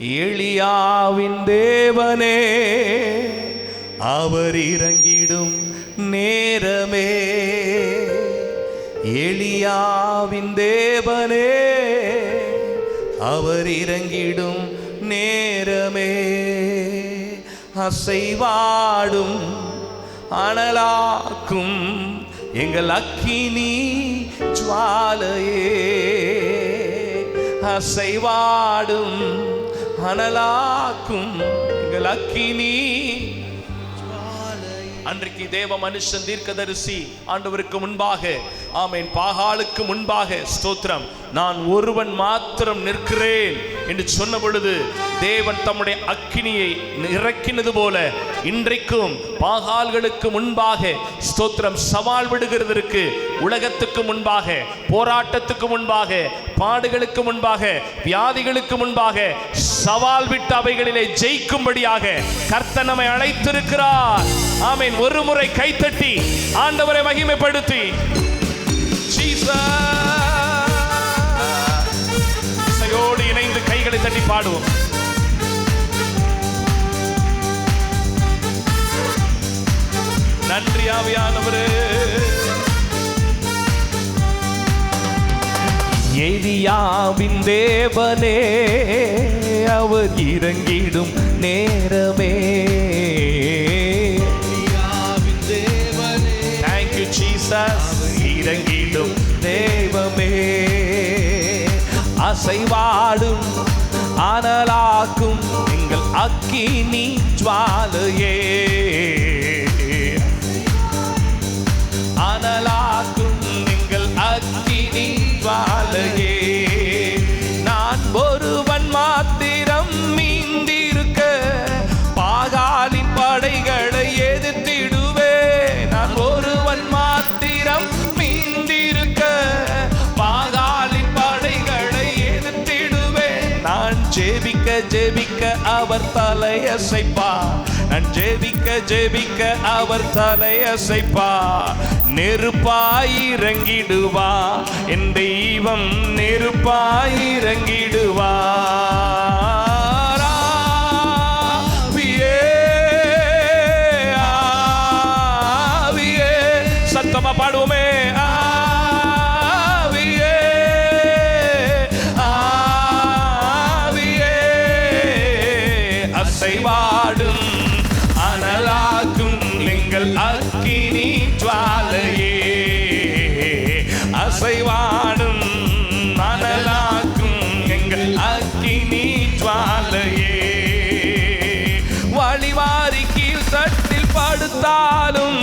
எளியாவின் தேவனே அவர் இறங்கிடும் நேரமே. எளியாவின் தேவனே அவர் இறங்கிடும் நேரமே. அசைவாடும் அனலாக்கும் எங்கள் அக்கினி ஜுவாலையே. அசைவாடும் அனலாக்கும் எங்கள் அக்கினி. அன்றைக்கு தேவ மனுஷன் தீர்க்கதரிசி ஆண்டவருக்கு முன்பாக ஆமேன் பாகாலுக்கு முன்பாக ஸ்தோத்திரம். நான் ஒருவன் மாத்திரம் நிற்கிறேன். என்று சொன்ன பொழுது தேவன் தம்முடைய அக்கினியை இறக்கினது போல இன்றைக்கும் பாகால்களுக்கு முன்பாக ஸ்தோத்திரம் சவால் விடுகிறதற்கு உலகத்துக்கு முன்பாக போராட்டத்துக்கு முன்பாக பாடுகளுக்கு முன்பாக வியாதிகளுக்கு முன்பாக சவால் விட்டு அவைகளிலே ஜெயிக்கும்படியாக கர்த்த நம்மை அழைத்திருக்கிறார். ஆமீன். ஒரு முறை கைத்தட்டி ஆண்டவரை மகிமைப்படுத்தி. Jesus. கைகளை தட்டி பாடுவோம். நன்றி ஆவியானவரே. எலியாவின் தேவனே அவர் இறங்கிடும் நேரமே. தேங்க்யூ ஜீசஸ் இறங்கிடும் தேவமே. அசைவாடும் அனலாக்கும் எங்கள் அக்கினி ஜுவாலையே. அனலாக்கும் எங்கள் அக்கினி ஜுவாலையே. ஜெபிக்க ஜெபிக்க அவர் தலையசைப்பா நான் ஜெபிக்க ஜெபிக்க அவர் தலையசைப்பா நெருப்பாய் இறங்கிடுவா. என் தெய்வம் நெருப்பாயிறங்கிடுவா பாடுவோமே. அசைவாடும் அனலாகும் எங்கள் அக்கினி ஜுவாலையே. அசைவாடும் அனலாக்கும் எங்கள் அக்கினி ஜுவாலையே. வழிவாரி கீழ் தட்டில் படுத்தாலும்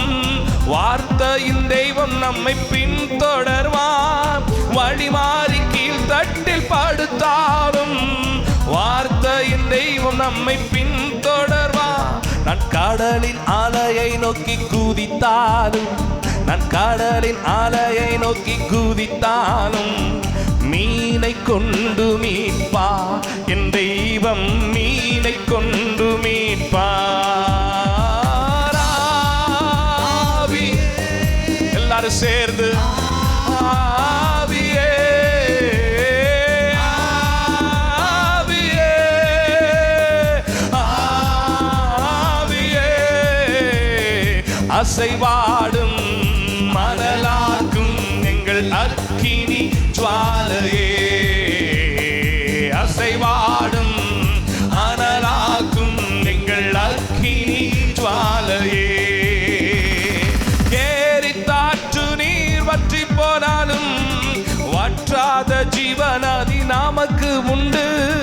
வார்த்தையின் தெய்வம் நம்மை பின்தொடர்வார். வழிமாறி கீழ் தட்டில் படு தெய்வம் நம்மை பின்தொடர்வா? நான் கடலின் அலையை நோக்கி குதித்தாலும் நான் கடலின் அலையை நோக்கி குதித்தாலும் மீனை கொண்டு மீட்பா. என் தெய்வம் மீனை கொண்டு மீட்பா. எல்லாரும் சே ஜீவனதி நமக்கு உண்டு.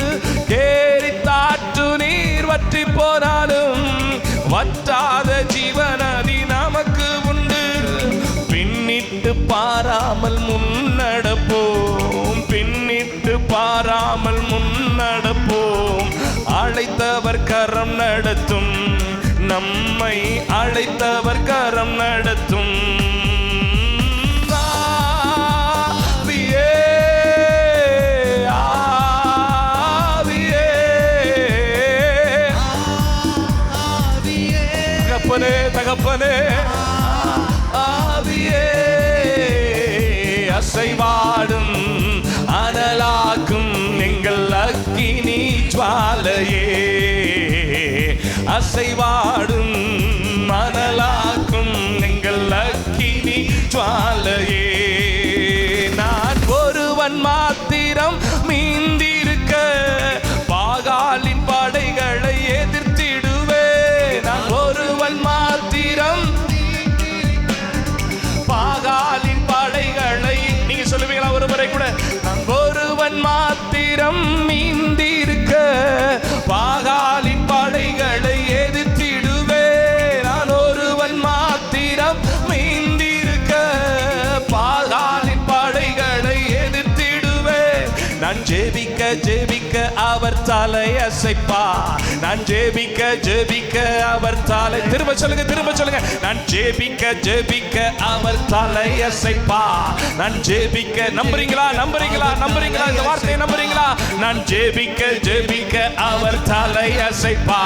ஏறி தாற்று நீர் வற்றி போனாலும் வற்றாத ஜீவனதி நமக்கு உண்டு. பின்னிட்டு பாராமல் முன்னடப்போம். பின்னிட்டு பாராமல் முன்னடப்போம். அழைத்தவர் கரம் நடத்தும். நம்மை அழைத்தவர் கரம் நடத்தும். தகப்பனே தகப்பனே. ஆவியே அசைவாடும் அனலாக்கும் எங்கள் அக்கினி ஜுவாலையே. அசைவாடும் மணலாக்கும் எங்கள் அக்கினி ஜுவாலையே. நான் ஒருவன் மா ஒருவன் மாத்திரம் மீந்திருக்க பாகாலின் படைகளை எதிர்த்திடுவே நான் ஒருவன் மாத்திரம் மீந்திருக்க பாகாலின் படைகளை எதிர்த்திடுவே நான் ஜெபிக்க ஜெபி அவர் தலை அசைப்பா. நான் ஜெபிக்க ஜெபிக்க அவர் தலை திரும்ப சொல்லுங்க திரும்ப சொல்லுங்க. நான் ஜெபிக்க ஜெபிக்க அவர் தலை அசைப்பா. நான் ஜெபிக்க நம்புறீங்களா? நம்புறீங்களா? நம்புறீங்களா? இந்த வார்த்தையை நம்புறீங்களா? நான் ஜெபிக்க ஜெபிக்க அவர் தலை அசைப்பா.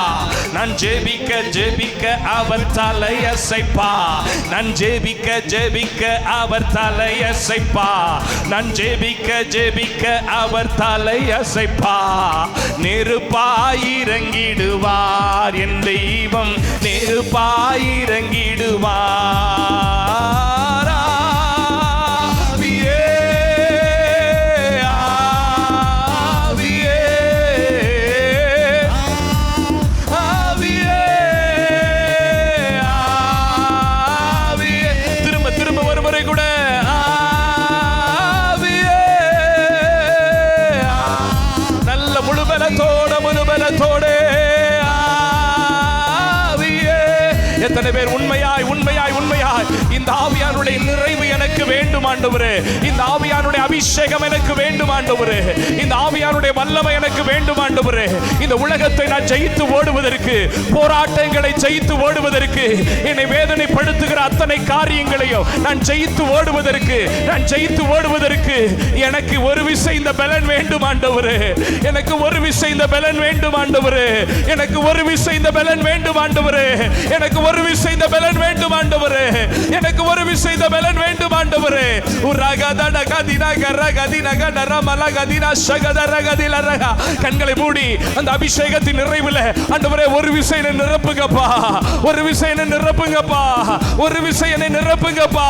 நான் ஜெபிக்க ஜெபிக்க அவர் தலை அசைப்பா. நான் ஜெபிக்க ஜெபிக்க அவர் தலை அசைப்பா. நான் ஜெபிக்க ஜெபிக்க அவர் தலை அசைப்பா. நெருப்பாயிரங்கிடுவார் என் தெய்வம் நெருப்பாயிரங்கிடுவார் எத்தனை பேர் உண்மையாய் உண்மையாய் உண்மையாய்? இந்த ஆவியானுடைய நிறைவு எனக்கு வேண்டும் ஆண்டவரே. இந்த ஆவியானுடைய அபிஷேகம் எனக்கு வேண்டும் ஆண்டவரே. இந்த ஆவியானுடைய வல்லமை எனக்கு வேண்டும் ஆண்டவரே. இந்த உலகத்தை நான் ஜெயித்து ஓடுவதற்கு போராட்டங்களை ஜெயித்து ஓடுவதற்கு என்னை வேதனைப்படுத்துகிற அத்தனை காரியங்களையும் நான் ஜெயித்து ஓடுவதற்கு நான் ஜெயித்து ஓடுவதற்கு எனக்கு ஒரு விசை இந்த பலன் வேண்டும் ஆண்டவரே. எனக்கு ஒரு விசை இந்த பலன் வேண்டும் ஆண்டவரே. எனக்கு ஒரு விசை இந்த பலன் வேண்டும் ஆண்டவரே. எனக்கு ஒரு விசை இந்த பலன் வேண்டும் ஆண்டவரே. எனக்கு ஒரு விசை இந்த பலன் வேண்டும் ஆண்டவரே. உரகதட கதின கர கதின கடர மல கதினா சகதர கதில ரக கண்களை மூடி அந்த அபிஷேகத்தின் நிறைவில் ஆண்டவரே ஒரு விசை நிரப்புங்கப்பா. ஒரு விசை நிரப்புங்கப்பா. ஒரு விசை நிரப்புங்கப்பா.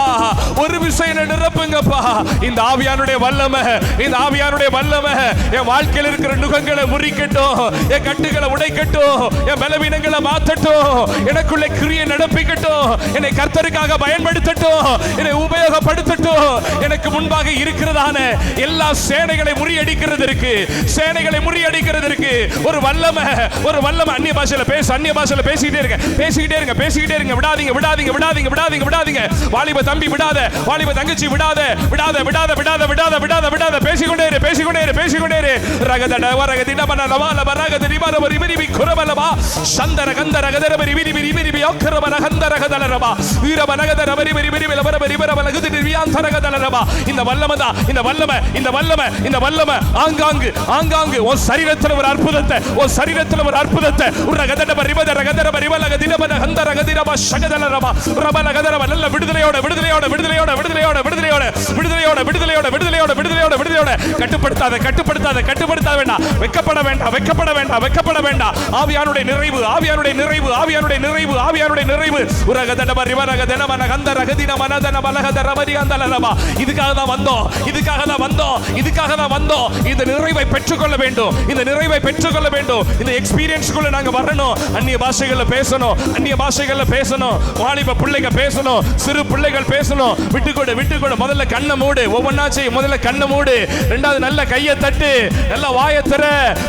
ஒரு விசை நிரப்புங்கப்பா. இந்த ஆவியானுடைய வல்லமை இந்த ஆவியானுடைய வல்லமை. என் வாழ்க்கையில் இருக்கிற நுகங்களை முறிக்கட்டும் என் கட்டுகளை உடைக்கட்டும் என் பலவீனங்களை மாத்தட்டும். எனக்குள்ள கிரியை நடப்பிக்கட்டும். என்னை கர்த்தருக்காக பயன்படுத்தட்டும். என்னை உபயோகப்படுத்தட்டும். எனக்கு முன்பாக இருக்கிறதான எல்லா சேனைகளை முறியடிக்கிறதற்கு சேனைகளை முறியடிக்கிறதற்கு ஒரு வல்லமை ஒரு வல்லமை அந்நிய பாஷையில பேச அந்நிய பாஷையில பேசிக்கிட்டே இருங்க. பேசிக்கிட்டே இருங்க பேசிக்கிட்டே இருங்க. விடாதீங்க விடாதீங்க விடாதீங்க விடாதீங்க விடாதீங்க. வாலிப தம்பி விடாத வாலிப தங்கச்சி விடாத விடாத விடாத விடாத விடாத விடாத விடாத. பேசிக்கொண்டே இரு பேசிக்கொண்டே இரு பேசிக்கொண்டே இரு. ரகதட வரகதி நமன நவால வரகதி நிமர வரி குரபலமா சந்தர கந்தர கதர விரிவி விரி விரி விரி வி ஒக்கரப ரகந்தர கதல ரபா வரி விரி விரி விலவர வரி வர இந்த வல்லமதா இந்த வல்லமை இந்த வல்லமை இந்த வல்லமை. ஆங்காங்கு ஆங்காங்கு. உன் சரீரத்தில் ஒரு அற்புதத்தை உன் சரீரத்தில் ஒரு அற்புதத்தை. ஒரு ரகதட பரிபத ரகதர பரிவலக தினபன ஹந்த ரகதிரபா சகதல ரபா ரபல கதரப நல்ல விடுதலையோட விடுதலையோட விடுதலையோட விடுதலையோட விடுதலையோட விடுதலையோட விடுதலையோட விடுதலையோட விடுதலையோட விடுதலையோட. கட்டுப்படுத்தாத கட்டுப்படுத்தாத கட்டுப்படுத்த வேண்டாம். வெக்கப்பட வேண்டாம் வெக்கப்பட வேண்டாம் வெக்கப்பட வேண்டாம். ஆவியானுடைய நிறைவு ஆவியானுடைய நிறைவு ஆவியானுடைய நிறைவு ஆவியானுடைய நிறைவு. உரகதட ரிவரக தினமன கந்த ரகதின மனதன பலகத ரபதி அந்த ரபா இதுக்காக தான் வந்தோம். இதுக்காக தான் வந்தோம். இதுக்காக தான் வந்தோம். இந்த நிறைவை பெற்றுக்கொள்ள வேண்டும். இந்த நிறைவை பெற்றுக்கொள்ள வேண்டும். இந்த எக்ஸ்பீரியன்ஸ்க்குள்ள நாங்க வரணும். அந்நிய பாஷைகளில் பேசணும். அந்நிய பாஷைகள்ல பேசணும். வாலிப பிள்ளைங்க பேசணும். சிறு பிள்ளைகள் பேசணும். விட்டுக்கொடு விட்டுக்கொடு. முதல்ல கண்ணை மூடு. ஒவ்வொன்றா செய். முதல்ல கண்ணை மூடு. ரெண்டாவது நல்ல கையை தட்டு. நல்ல வாயை திற.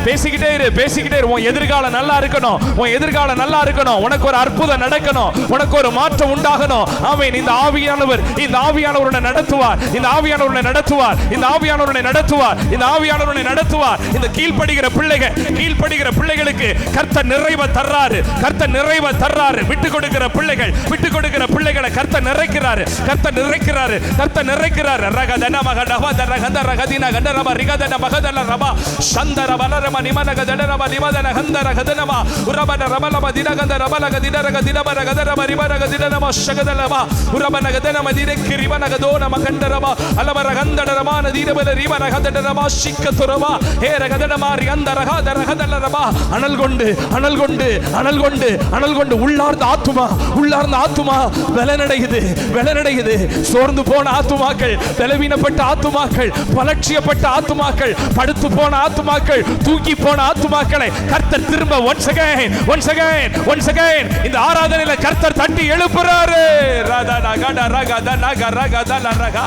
பேசிக்கிட்டே இரு. பேசிக்கிட்டே இரு. உன் எதிர்காலம் நல்லா இருக்கணும். உன் எதிர்காலம் நல்லா இருக்கணும். உனக்கு ஒரு அற்புதம் நடக்கணும். உனக்கு ஒரு மாற்றம் உண்டாகணும். அவன் இந்த ஆவியானவர் இந்த ஆவியானவருடைய நடத்துவார். இந்த ஆவியானவருடைய நடத்துவார். இந்த ஆவியானவருடைய நடத்துவார். இந்த ஆவியானவருடைய நடத்துவார். இந்த கீழ்ப்படுகிற பிள்ளைகள் கீழ்ப்படுகிற பிள்ளைகளுக்கு கர்த்த நிறைவை தர்றாரு. கர்த்த நிறைவை தர்றாரு. விட்டு கொடுக்கிற பிள்ளைகள் விட்டு கொடுக்கிற பிள்ளைகளை கர்த்த நிறைக்கிறாரு. கர்த்த நிறைக்கிறாரு. கர்த்த நிறைக்கிறாரு. ரகதன மகடவ ரகத ரகதின கண்டரப ரிகதன மகதன ரபா சந்தர வலரம நிமனக தடரப நிமதன ஹந்தர கதனமா உரபன ரபலப தினகந்த ரபலக தினரக தின ரபரகதர மரிபரகதின நம சகதலமா உரபனகத நம திரக்கு ரிபனகதோ நம கண்டரமா அலபரகந்தடரமா நதீரபல ரிபரகதடரமா சிக்கதுரமா ஹே ரகதடமா அனல் கொண்டு அனல் கொண்டு அனல் கொண்டு அனல் கொண்டு உள்ளார்ந்த ஆத்துமா உள்ளார்ந்த ஆத்துமா. வெலனடையுது வெலனடையுது சோர்ந்து போன ஆத்துமாக்கள் பலவீனப்பட்ட ஆத்துமாக்கள் பலட்சியப்பட்ட ஆத்துமாக்கள் படுத்து போன ஆத்துமாக்கள் தூக்கி போன ஆத்துமாக்களை கர்த்தர் திரும்ப once again once again once again இந்த ஆராதனை வேதனையில கர்த்தர் தட்டி எழுப்புறாரு. ராதா நகட ரகத நக ரகத நரகா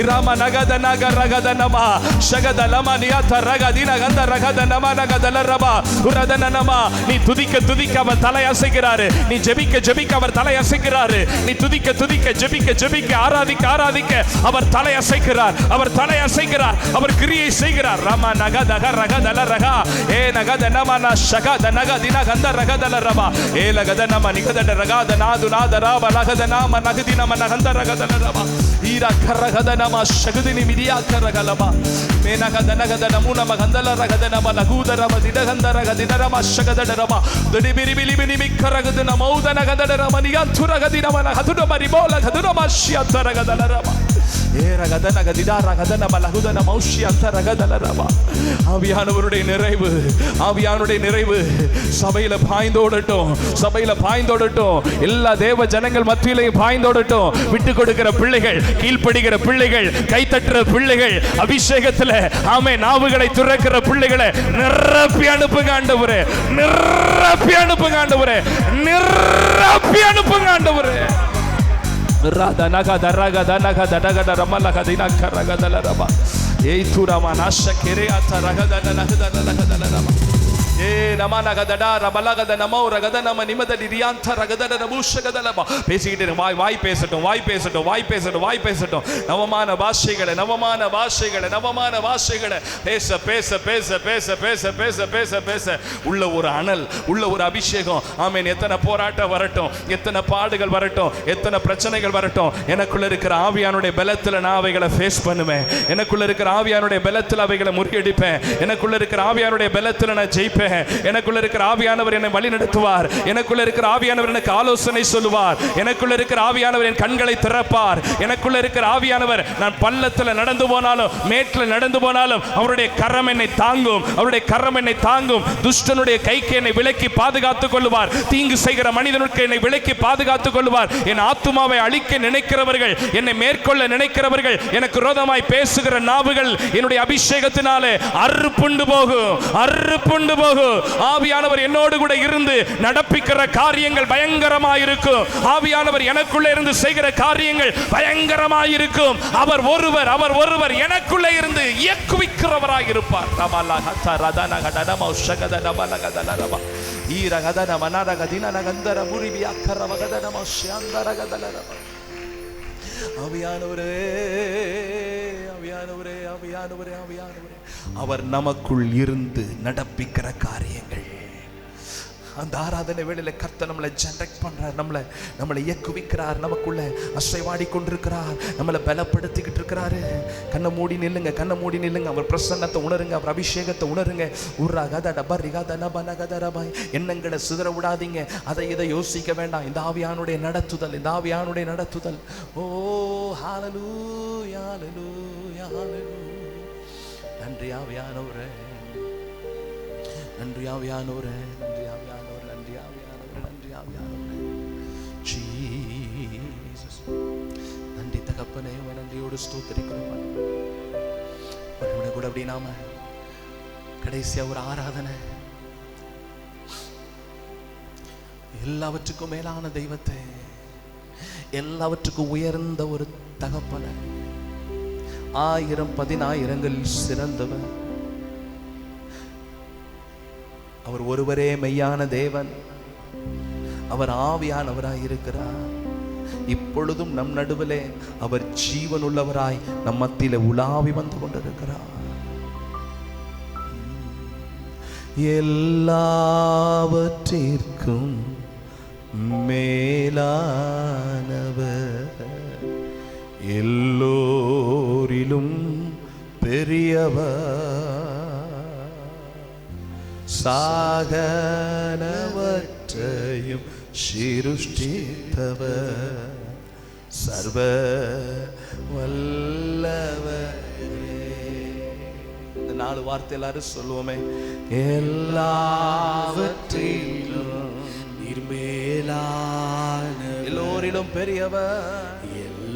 இராம நகத நக ரகத நமா. சகத லம நியாத்த ரகதி நகந்த ரகத நம நகத லரபா உரதன நமா. நீ துதிக்க துதிக்க அவர் தலை அசைக்கிறாரு. நீ ஜெபிக்க ஜெபிக்க அவர் தலை அசைக்கிறாரு. நீ துதிக்க துதிக்க ஜெபிக்க ஜெபிக்க ஆராதிக்க ஆராதிக்க அவர் தலை அசைக்கிறார். அவர் தலை அசைக்கிறார். அவர் கிரியை செய்கிறார். ரம நகத ரகத லரகா ஏ நகத நம ந சகத நகதி நகந்த ரகத லரபா ஏ லகத நம நிகத ನಿಗದ ರಗಾದ ನಾದು ನಾದ ರಾಬ ಲಗದ ನಾಮ ನಗದಿ ನಮ ನಗಂಧ ರಗದಲ ರಬ ಈರ ಕರಗದ ನಮ ಶಗದಿನಿ ಮಿದಿಯಾ ಕರಗಲಬ ಮೇ ನಗದ ನಗದ ನಮು ನಮ ಗಂಧಲ ರಗದ ನಮ ಲಗೂದ ರಮ ದಿಡಗಂಧ ರಗ ದಿನ ರಮ ಶಗದ ರಮ ದಡಿ ಬಿರಿ ಬಿಲಿ ಬಿನಿ ಮಿಕ್ಕ ರಗದ ನಮೌದ ನಗದ ರಮ ನಿಗಂಥು ರಗದಿ ನಮ ನಗದು ನಮ ರಿಬೋಲ ಗದು ನಮ ಶ್ಯಂತ ರಗದಲ ರಮ ரகத ஆவியானவருடைய நிறைவு ஆவியானுடைய நிறைவு. சபையில பாய்ந்தோடட்டும் சபையில பாய்ந்தோடட்டும் எல்லா தேவ ஜனங்கள் மத்தியிலையும் பாய்ந்தோடட்டும் விட்டு கொடுக்கிற பிள்ளைகள் கீழ்ப்படுகிற பிள்ளைகள் கைத்தட்டுற பிள்ளைகள் அபிஷேகத்துல ஆமை நாவுகளை துறக்கிற பிள்ளைகளை நிரப்பி அனுப்புங்க ஆண்டவரே. நிரப்பி அனுப்புங்க ஆண்டவரே. நிரப்பி அனுப்புங்க ஆண்டவரே. rada naga daraga danaga dadaga darama laga dina karaga dalarama ei turama nasha kere ataraga danaga danaga dalarama naga da da naga da la raba. ரகத நம நிமத நிரியாந்த ரகதட நபூஷகத லப பேசிக்கிட்டே வாய் வாய் பேசட்டும் வாய் பேசட்டும் வாய் பேசட்டும் வாய் பேசட்டும் நவமான பாஷைகளை நவமான பாஷைகளை நவமான பாஷைகளை பேச பேச பேச பேச பேச பேச பேச பேச உள்ள ஒரு அனல் உள்ள ஒரு அபிஷேகம் ஆமேன் எத்தனை போராட்டம் வரட்டும் எத்தனை பாடுகள் வரட்டும் எத்தனை பிரச்சனைகள் வரட்டும் எனக்குள்ள இருக்கிற ஆவியானுடைய பலத்துல நான் அவைகளை ஃபேஸ் பண்ணுவேன் எனக்குள்ள இருக்கிற ஆவியானுடைய பலத்துல அவைகளை முறியடிப்பேன் எனக்குள்ள இருக்கிற ஆவியானுடைய பலத்துல நான் ஜெயிப்பேன் எனக்குள்ள இருக்கிற ஆவியானவர் என்னை வழி நடத்துவார் எனக்குள்ள இருக்கிற ஆவியானவர் எனக்கு ஆலோசனை சொல்லுவார். எனக்குள்ள இருக்கிற ஆவியானவர் என் கண்களை திறப்பார். எனக்குள்ள இருக்கிற ஆவியானவர் நான் பள்ளத்தில் நடந்து போனாலும் மேட்டில் நடந்து போனாலும் அவருடைய கரம் என்னை தாங்கும். அவருடைய கரம் என்னை தாங்கும். துஷ்டனுடைய கைக்கு என்னை விலக்கி பாதுகாத்துக் கொள்வார் தீங்கு செய்கிற மனிதனுக்கு என்னை விலக்கி பாதுகாத்துக் கொள்வார் என் ஆத்துமாவை அழிக்க நினைக்கிறவர்கள் என்னை மேற்கொள்ள நினைக்கிறவர்கள் எனக்கு ரோதமாய் பேசுகிற நாவுகள் என்னுடைய அபிஷேகத்தினாலே அறுப்புண்டு போகும். அறுப்புண்டு போகும். இருக்கும் ஆவியானவர் என்னோடு கூட இருந்து நடப்பிக்கிற காரியங்கள் பயங்கரமாயிருக்கும். ஆவியானவர் எனக்குள்ளே இருந்து செய்கிற காரியங்கள் பயங்கரமாயிருக்கும். அவர் ஒருவர் அவர் ஒருவர் எனக்குள்ளே இருந்து இயக்குவிக்கிறவராய் இருப்பார் அவியானவரே அவியானவரே அவியானவரே அவியானவரே அவர் நமக்குள் இருந்து நடப்பிக்கிற காரியங்கள். அந்த ஆராதனை வேளையில கர்த்தர் நம்மளை ஜென்ரேட் பண்றார். நம்மளை நம்மளை இயக்குவிக்கிறார். நமக்குள்ள அசைவாடி கொண்டிருக்கிறார். நம்மளை பலப்படுத்திக்கிட்டு இருக்கிறாரு. கண்ணை மூடி நில்லுங்க கண்ணை மூடி நில்லுங்க. அவர் பிரசன்னத்தை உணருங்க அவர் அபிஷேகத்தை உணருங்க. உர்ரா கத டபர் ரிகா தனபா நகத ரபாய். எண்ணங்களை சிதற விடாதீங்க. அதை இதை யோசிக்க வேண்டாம். இந்த ஆவியானுடைய நடத்துதல் இந்த ஆவியானுடைய நடத்துதல். ஓ ஹாலலூ யாலலூ யாலலூ நன்றி ஆவியானவரே. நன்றி ஆவியானவரே நன்றி ஆவியானவரே நன்றி ஆவியானவரே நன்றி ஆவியானவரே. ஜீசஸ். நன்றி தகப்பனே உம்மை நன்றியோடு ஸ்தோத்திரிக்கிறோம் ஒரு நிமிடம் கூட அப்படி நாம கடைசியா ஒரு ஆராதனை. எல்லாவற்றுக்கும் மேலான தெய்வத்தை எல்லாவற்றுக்கும் உயர்ந்த ஒரு தகப்பனை. ஆயிரம் பதினாயிரங்கள் சிறந்தவர். அவர் ஒருவரே மெய்யான தேவன். அவர் ஆவியானவராய் இருக்கிறார். இப்பொழுதும் நம் நடுவிலே அவர் ஜீவன் உள்ளவராய் நம் மத்தியில உலாவி வந்து கொண்டிருக்கிறார். எல்லாவற்றிற்கும் மேலானவர். எல்லோரிலும் பெரியவர். சாகனவற்றையும் சிருஷ்டித்தவர். சர்வ வல்லவரே இந்த நாலு வார்த்தை எல்லாரும் சொல்லுவோமே. எல்லாவற்றிலும் நிர்மேலான எல்லோரிலும் பெரியவர்.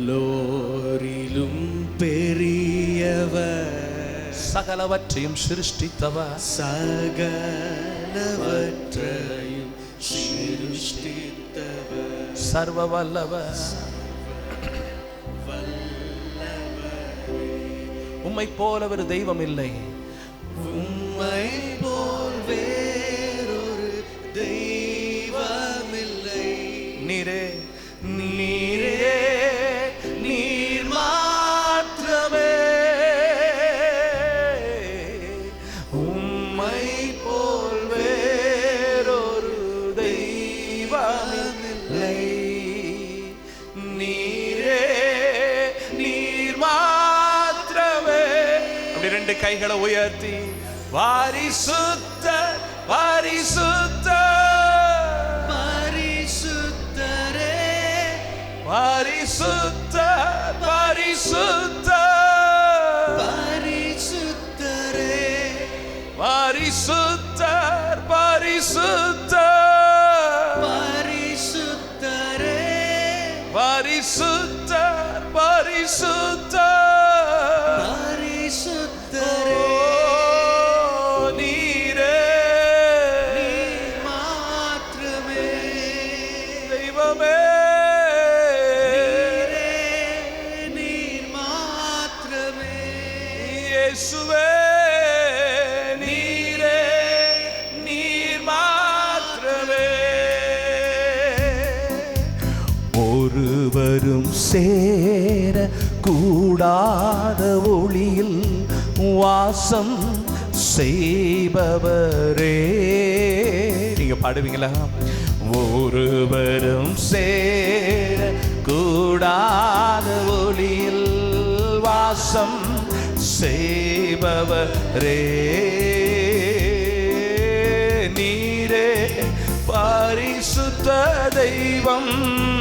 எல்லோரிலும் பெரியவர். சகலவற்றையும் சிருஷ்டித்தவர். சகலவற்றையும் சிருஷ்டித்தவர். சர்வ வல்லவர் உம்மை போல ஒரு தெய்வம் இல்லை. உம்மை கைகளை உயர்த்தி வாரிசுத்த வாரிசுத்த. பரிசுத்தரே பரிசுத்த பரிசுத்த பரிசுத்தரே பரிசுத்தர் பரிசுத்த பரிசுத்தரே பரிசுத்தர் பரிசுத்த சேர கூடாத ஒளியில் வாசம் செய்பவரே. நீங்க பாடுவீங்களா? ஒருவரும் சேர கூடாத ஒளியில் வாசம் செய்பவரே. நீரே பரிசுத்த தெய்வம்.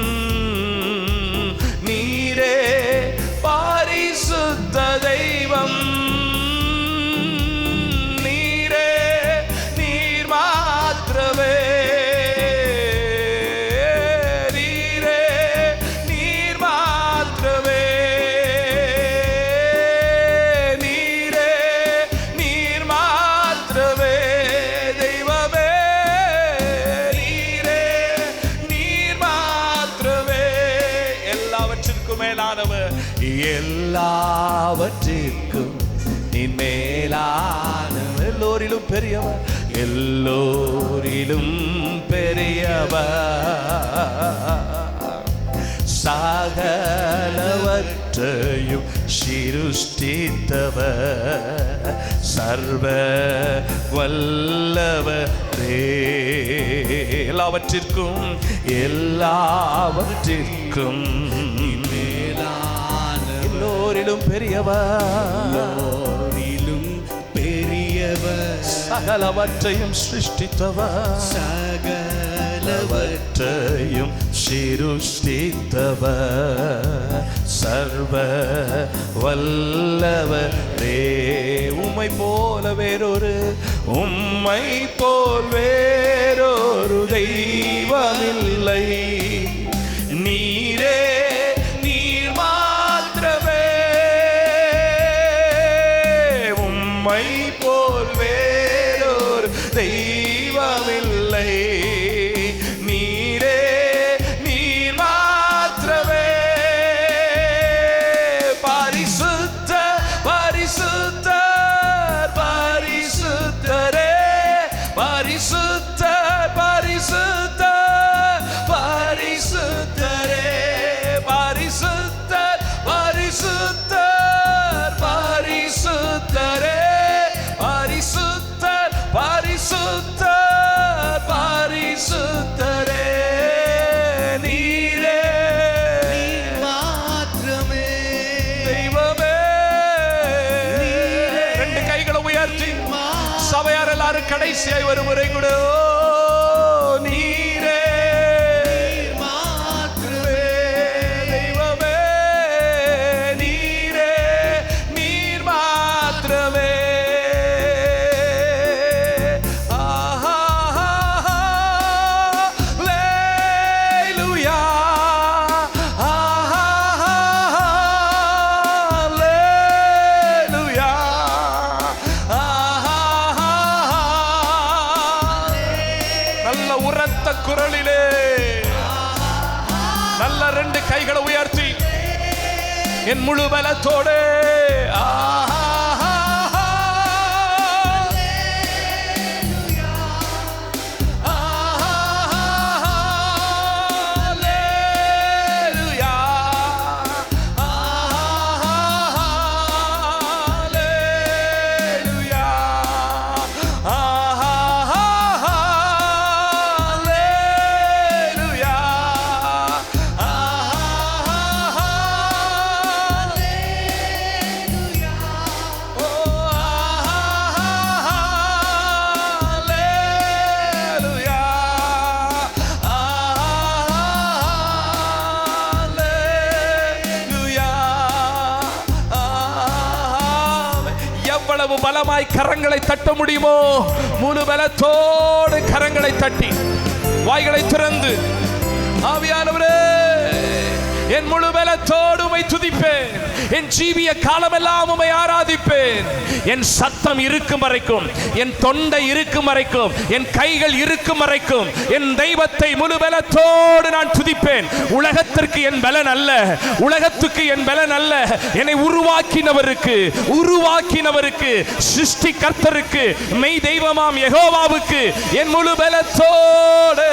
எல்லாவற்றிற்கும் நீ மேலானவர் எல்லோரிலும் பெரியவர் எல்லோரிலும் பெரியவர். சகலவற்றையும் சிருஷ்டித்தவர் சர்வ வல்லவரே எல்லாவற்றிற்கும் எல்லாவற்றிற்கும் எல்லோரிலும் பெரியவர். சகலவற்றையும் சிருஷ்டித்தவர். சகலவற்றையும் சிருஷ்டித்தவர். சர்வ வல்லவரே உம்மை போல வேறொரு உம்மை போல் வேறொரு தெய்வமில்லை. எவ்வளவு பலமாய் கரங்களை தட்ட முடியுமோ முழு பலத்தோடு கரங்களை தட்டி வாய்களை திறந்து ஆவியானவரே! என் முழு பலத்தோடு உமை துதிப்பேன். என் ஜீவிய காலமெல்லாம் உமை ஆராதிப்பேன். என் சத்தம் இருக்கும் வரைக்கும் என் தொண்டை இருக்கும் வரைக்கும் என் கைகள் இருக்கும் வரைக்கும் என் தெய்வத்தை முழு பலத்தோடு நான் துதிப்பேன். உலகத்திற்கு என் பலன் அல்ல உலகத்துக்கு என் பலன் அல்ல. என்னை உருவாக்கினவருக்கு உருவாக்கினவருக்கு சிருஷ்டி கர்த்தருக்கு மெய் தெய்வமாம் எகோவாவுக்கு என் முழு பலத்தோடு